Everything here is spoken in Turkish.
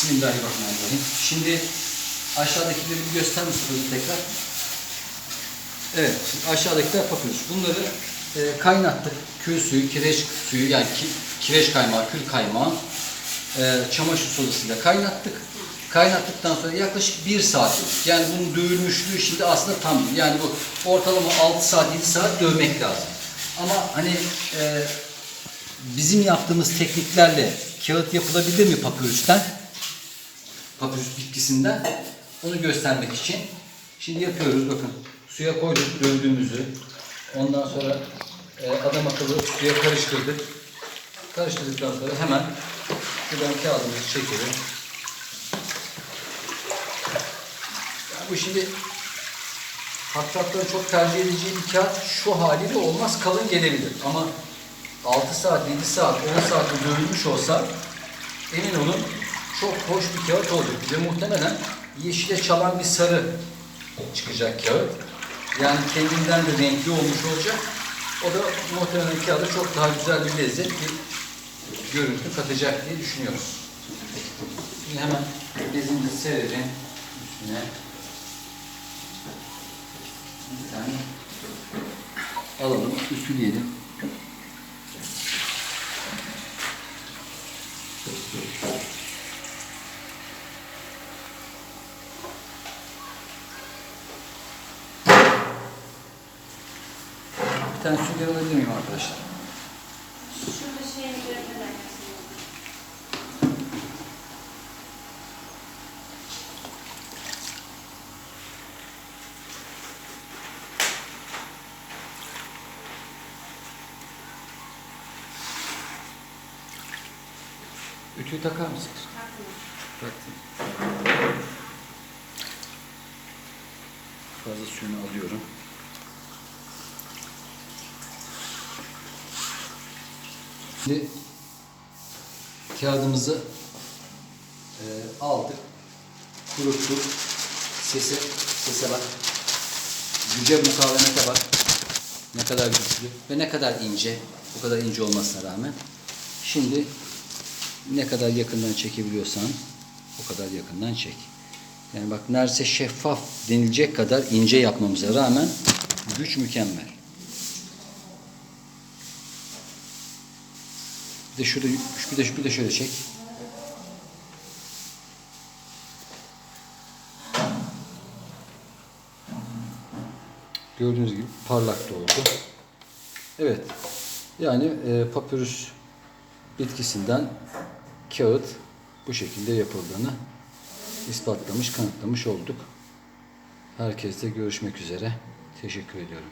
Bismillahirrahmanirrahim. Şimdi aşağıdakileri bir göster misin tekrar? Evet, aşağıdakiler papyrus. Bunları e, kaynattık. Kül suyu, kireç suyu yani ki, kireç kaymağı, kül kaymağı, e, çamaşır sodasıyla kaynattık. Kaynattıktan sonra yaklaşık bir saat. Yani bunun dövülmüşlüğü şimdi aslında tam. Yani bu ortalama 6 saat, 7 saat dövmek lazım. Ama hani e, bizim yaptığımız tekniklerle kağıt yapılabilir mi papyrus'ten? Papyrus bitkisinden. Onu göstermek için. Şimdi yapıyoruz bakın. Suya koyduk dövdüğümüzü. Ondan sonra e, adam akıllı suya karıştırdık. Karıştırdıktan sonra hemen şuradan kağıdımızı çekelim. Yani bu şimdi hattatların çok tercih edeceği bir kağıt şu haliyle olmaz kalın gelebilir. Ama 6 saat, 7 saat, 10 saat dövülmüş olsa emin olun çok hoş bir kağıt olacak. Ve muhtemelen yeşile çalan bir sarı çıkacak kağıt. Yani kendinden de renkli olmuş olacak. O da muhtemelen kağıda çok daha güzel bir lezzet, bir görüntü katacak diye düşünüyoruz. Şimdi hemen bezimizi serelim üstüne. Bir tane alalım, ütüleyelim. Bir tane sünger alabilir miyim arkadaşlar? Şurada şeyin üzerinde de Ütüyü takar mısınız? Takma. Taktım. Fazla suyunu alıyorum. Şimdi kağıdımızı e, aldık, kuruttuk. Sese, sese bak. Güce mukavemete bak. Ne kadar güçlü ve ne kadar ince. Bu kadar ince olmasına rağmen. Şimdi ne kadar yakından çekebiliyorsan o kadar yakından çek. Yani bak neredeyse şeffaf denilecek kadar ince yapmamıza rağmen güç mükemmel. De şurada bir de, bir de şöyle çek. Gördüğünüz gibi parlak da oldu. Evet. Yani e, papyrus bitkisinden kağıt bu şekilde yapıldığını ispatlamış, kanıtlamış olduk. Herkesle görüşmek üzere. Teşekkür ediyorum.